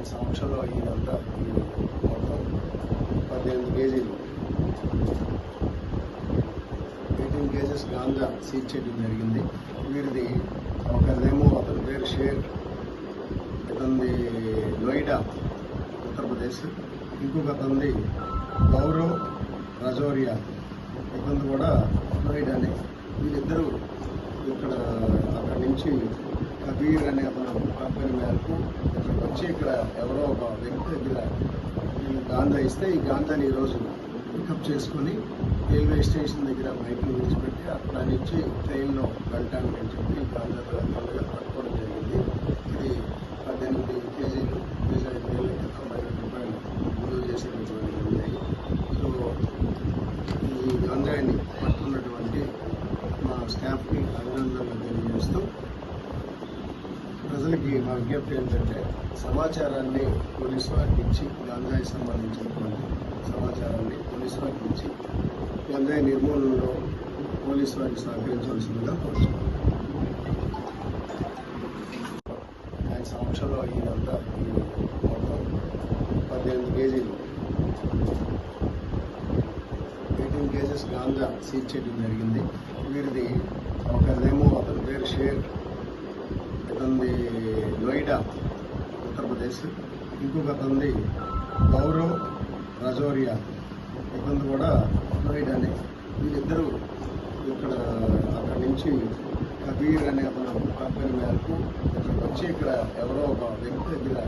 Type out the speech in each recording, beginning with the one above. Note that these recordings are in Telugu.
ఆయన సమక్షంలో ఇదంతా మొత్తం పద్దెనిమిది కేజీలు. ఎయిటీన్ కేజెస్ గాంజా సీజ్ చేయడం జరిగింది. వీరిది ఒకరిదేమో అతని పేరు షేర్ ఇతంది నోయిడా ఉత్తరప్రదేశ్. ఇంకొక తంది గౌరవ్ రజోరియా ఇతను కూడా నోయిడానే. వీళ్ళిద్దరూ ఇక్కడ అక్కడి నుంచి కబీర్ అనే అతను కంపెనీ మేరకు వచ్చి ఇక్కడ ఎవరో ఒక వ్యక్తి దగ్గర వీళ్ళు ఇస్తే ఈ గాంధాని ఈరోజు పికప్ చేసుకొని రైల్వే స్టేషన్ దగ్గర బైక్ను విడిచిపెట్టి అక్కడ నుంచి ట్రైన్లో వెళ్ళటానికి అని చెప్పి ఈ పట్టుకోవడం జరిగింది. ఇది పద్దెనిమిది కేజీలు కేజీ ఐదు వేల క్రితం ఐదు రూపాయలు విలువ చేసినటువంటి ఉన్నాయి సో ఈ గాంధాయిని పట్టుకున్నటువంటి మా స్టాఫ్కి అభినందనలు తెలియజేస్తూ ప్రజలకి మా విజ్ఞప్తి ఏంటంటే సమాచారాన్ని పోలీసు వారికి ఇచ్చి గంజాయి సంబంధించినటువంటి సమాచారాన్ని పోలీసు వారికి ఇచ్చి గంజాయి నిర్మూలనలో పోలీసు వారికి సహకరించవలసిందిగా కోరుతున్నాం ఆయన సమక్షంలో ఇదంతా మొత్తం పద్దెనిమిది కేజీలు. ఎయిటీన్ కేజెస్ గాంజా సీజ్ చేయడం జరిగింది. వీరిది ఒకరిదేమో అతని పేరు షేర్. ఇతనిది నోయిడా ఉత్తరప్రదేశ్ ఇంకొక ఉంది గౌరవ్ రజోరియా ఇబ్బంది కూడా నోయిడానే వీళ్ళిద్దరూ ఇక్కడ అక్కడి నుంచి కబీర్ అనే అతను కంపెనీ మేరకు ఇక్కడికి వచ్చి ఇక్కడ ఎవరో ఒక వ్యక్తి దగ్గర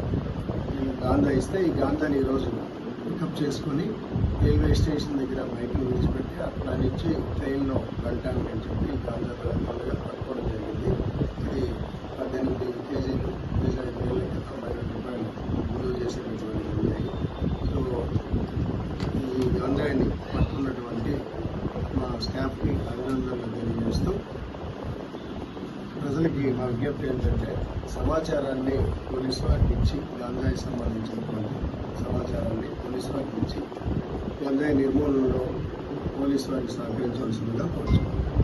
గాంధా ఇస్తే ఈ గాంధాని ఈరోజు పికప్ చేసుకొని రైల్వే స్టేషన్ దగ్గర బైక్ని విడిచిపెట్టి అక్కడ నుంచి ట్రైన్లో వెళ్ళటానికి అని చెప్పి గాంధా గాంజా గాంజా పట్టుకోవడం జరిగింది ఇది పద్దెనిమిది కేజీలు కేజీ ఐదు వేల తొంభై ఐదు రూపాయలు విలువ చేసేటటువంటి ఉన్నాయి సో ఈ పట్టుకున్నటువంటి మా స్టాఫ్కి అభినందనలు తెలియజేస్తూ ప్రజలకి మా విజ్ఞప్తి ఏంటంటే సమాచారాన్ని పోలీస్ వారికి ఇచ్చి గంజాయి సంబంధించినటువంటి సమాచారాన్ని పోలీస్ వారికి ఇచ్చి గంజాయి నిర్మూలనలో పోలీసు వారికి సహకరించవలసిందిగా కోరుతున్నాను